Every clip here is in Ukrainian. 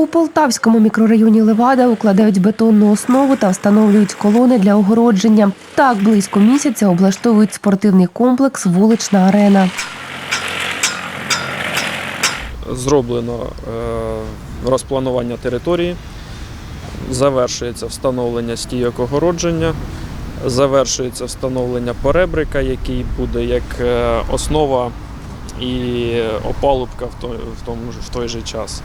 У Полтавському мікрорайоні Левада укладають бетонну основу та встановлюють колони для огородження. Так близько місяця облаштовують спортивний комплекс Вулична арена. зроблено е, розпланування території, завершується встановлення стійок огородження, завершується встановлення поребрика, який буде як е, основа і опалубка в той, в тому в той же час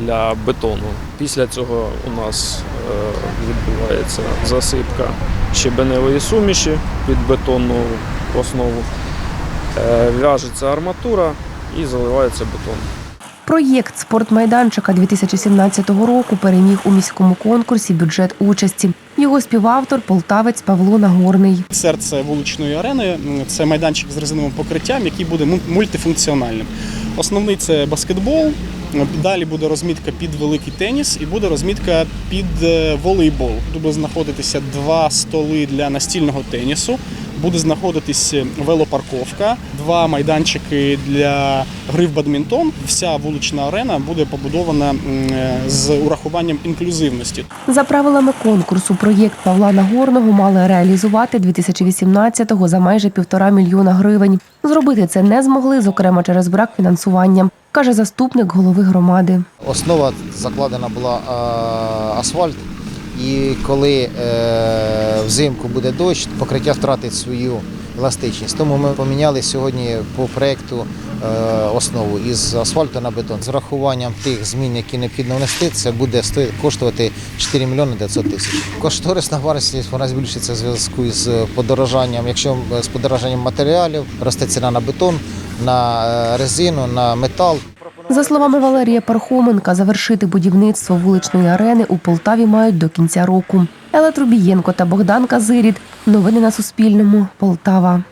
для бетону. Після цього у нас е, відбувається засипка щебеневої суміші під бетонну основу, е, в'яжеться арматура і заливається бетон. Проєкт спортмайданчика 2017 року переміг у міському конкурсі бюджет участі. Його співавтор полтавець Павло Нагорний. Серце вуличної арени це майданчик з резиновим покриттям, який буде мультифункціональним. Основний це баскетбол. Далі буде розмітка під великий теніс і буде розмітка під е, волейбол. Буде знаходитися два столи для настільного тенісу. Буде знаходитись велопарковка, два майданчики для гри в бадмінтон. Вся вулична арена буде побудована е, з урахуванням інклюзивності. За правилами конкурсу, проєкт Павла Нагорного мали реалізувати 2018-го за майже півтора мільйона гривень. Зробити це не змогли, зокрема через брак фінансування, каже заступник голови громади. Основа закладена була асфальт, і коли е, взимку буде дощ, покриття втратить свою еластичність. Тому ми поміняли сьогодні по проєкту е, основу із асфальту на бетон. З рахуванням тих змін, які необхідно внести, це буде коштувати 4 мільйони 900 тисяч. Кошторисна вартість вона збільшиться в зв'язку з подорожанням. Якщо з подорожанням матеріалів росте ціна на бетон, на е, резину, на метал. За словами Валерія Пархоменка, завершити будівництво вуличної арени у Полтаві мають до кінця року. Елла Трубієнко та Богдан Казирід. Новини на Суспільному. Полтава.